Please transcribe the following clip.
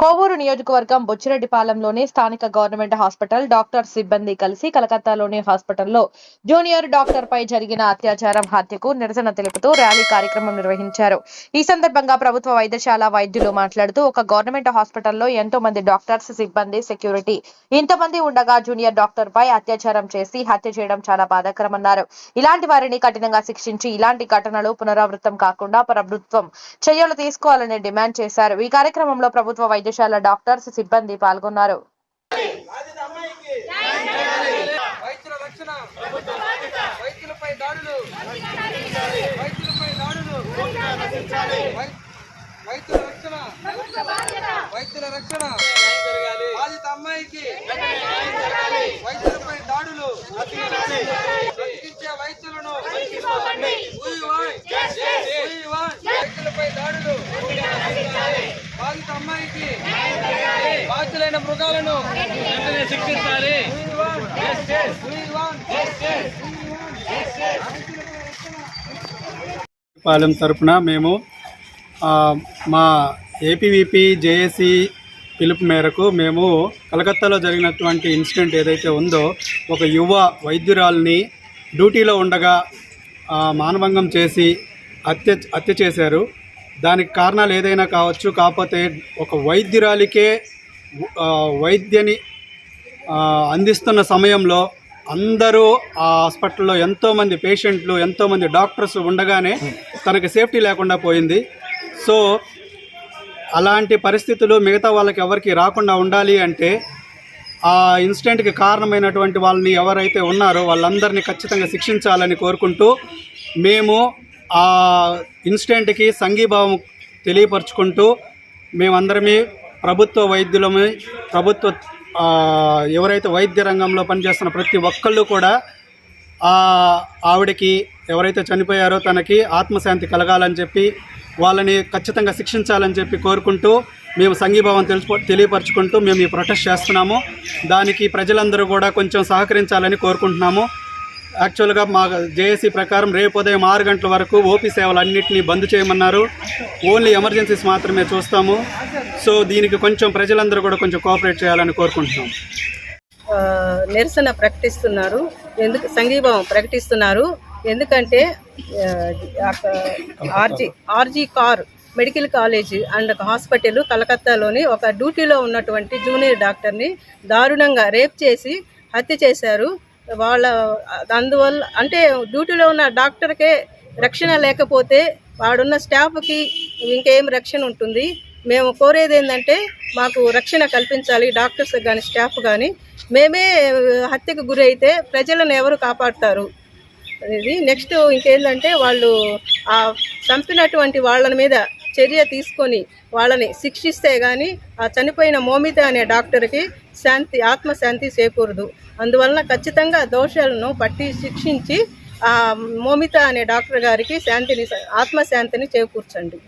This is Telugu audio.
కోవూరు నియోజకవర్గం బొచ్చిరెడ్డిపాలెంలోని స్థానిక గవర్నమెంట్ హాస్పిటల్ డాక్టర్ సిబ్బంది కలిసి కలకత్తాలోని హాస్పిటల్లో జూనియర్ డాక్టర్ పై జరిగిన అత్యాచారం హత్యకు నిరసన తెలుపుతూ ర్యాలీ కార్యక్రమం నిర్వహించారు. ఈ సందర్భంగా ప్రభుత్వ వైద్యశాల వైద్యులు మాట్లాడుతూ ఒక గవర్నమెంట్ హాస్పిటల్లో ఎంతో మంది డాక్టర్స్ సిబ్బంది సెక్యూరిటీ ఇంతమంది ఉండగా జూనియర్ డాక్టర్ పై అత్యాచారం చేసి హత్య చేయడం చాలా బాధాకరమన్నారు. ఇలాంటి వారిని కఠినంగా శిక్షించి ఇలాంటి ఘటనలు పునరావృతం కాకుండా ప్రభుత్వం చర్యలు తీసుకోవాలని డిమాండ్ చేశారు. ఈ కార్యక్రమంలో ప్రభుత్వ వైద్య వైద్యశాల డాక్టర్స్ సిబ్బంది పాల్గొన్నారు. వైద్యుల రక్షణ వైద్యులపై దాడులు వైద్యులపై దాడులు వైద్యుల రక్షణ వైద్యుల రక్షణ. బాధిత అమ్మాయికి వైద్యులపై దాడులు. బతికించే వైద్యులను వైద్యులపై దాడులు బాధిత అమ్మాయికి బాధ్యులైన మృగాలను వెంటనే శిక్షించాలి. పాలెం తరఫున మేము మా ఏపీవీపీ జేఏసీ పిలుపు మేరకు మేము కలకత్తాలో జరిగినటువంటి ఇన్సిడెంట్ ఏదైతే ఉందో ఒక యువ వైద్యురాల్ని డ్యూటీలో ఉండగా మానభంగం చేసి హత్య హత్య చేశారు. దానికి కారణాలు ఏదైనా కావచ్చు కాకపోతే ఒక వైద్యురాలికే వైద్యని అందిస్తున్న సమయంలో అందరూ ఆ హాస్పిటల్లో ఎంతోమంది పేషెంట్లు ఎంతోమంది డాక్టర్స్ ఉండగానే తనకి సేఫ్టీ లేకుండా పోయింది. సో అలాంటి పరిస్థితులు మిగతా వాళ్ళకి ఎవరికి రాకుండా ఉండాలి అంటే ఆ ఇన్సిడెంట్కి కారణమైనటువంటి వాళ్ళని ఎవరైతే ఉన్నారో వాళ్ళందరినీ ఖచ్చితంగా శిక్షించాలని కోరుకుంటూ మేము ఆ ఇన్సిడెంట్కి సంఘీభావం తెలియపరుచుకుంటూ మేమందరమే ప్రభుత్వ వైద్యులమే ప్రభుత్వ ఎవరైతే వైద్య రంగంలో పనిచేస్తున్న ప్రతి ఒక్కళ్ళు కూడా ఆ ఆవిడకి ఎవరైతే చనిపోయారో తనకి ఆత్మశాంతి కలగాలని చెప్పి వాళ్ళని ఖచ్చితంగా శిక్షించాలని చెప్పి కోరుకుంటూ మేము సంఘీభావం తెలుసు తెలియపరచుకుంటూ మేము ఈ ప్రొటెస్ట్ చేస్తున్నాము. దానికి ప్రజలందరూ కూడా కొంచెం సహకరించాలని కోరుకుంటున్నాము. యాక్చువల్గా మా జేఏసీ ప్రకారం రేపు ఉదయం ఆరు గంటల వరకు ఓపీ సేవలు అన్నింటినీ బంద్ చేయమన్నారు. ఓన్లీ ఎమర్జెన్సీస్ మాత్రమే చూస్తాము. సో దీనికి కొంచెం ప్రజలందరూ కూడా కొంచెం కోఆపరేట్ చేయాలని కోరుకుంటున్నాం. నిరసన ప్రకటిస్తున్నారు. ఎందుకు సంఘీభావం ప్రకటిస్తున్నారు. ఎందుకంటే RG RG Kar medical college and hospital కలకత్తాలోని ఒక డ్యూటీలో ఉన్నటువంటి జూనియర్ డాక్టర్ని దారుణంగా రేప్ చేసి హత్య చేశారు. వాళ్ళ అందువల్ల అంటే డ్యూటీలో ఉన్న డాక్టర్కే రక్షణ లేకపోతే వాడున్న స్టాఫ్కి ఇంకేం రక్షణ ఉంటుంది. మేము కోరేది ఏంటంటే మాకు రక్షణ కల్పించాలి డాక్టర్స్ కానీ స్టాఫ్ కానీ మేమే హత్యకు గురి అయితే ప్రజలను ఎవరు కాపాడుతారు? ఇది నెక్స్ట్ ఇంకేంటంటే వాళ్ళు ఆ చంపినటువంటి వాళ్ళ మీద చర్య తీసుకొని వాళ్ళని శిక్షిస్తే కానీ ఆ చనిపోయిన మోమిత అనే డాక్టర్కి శాంతి ఆత్మశాంతి చేకూరదు. అందువలన ఖచ్చితంగా దోషాలను పట్టి శిక్షించి ఆ మోమిత అనే డాక్టర్ గారికి శాంతిని ఆత్మశాంతిని చేకూర్చండి.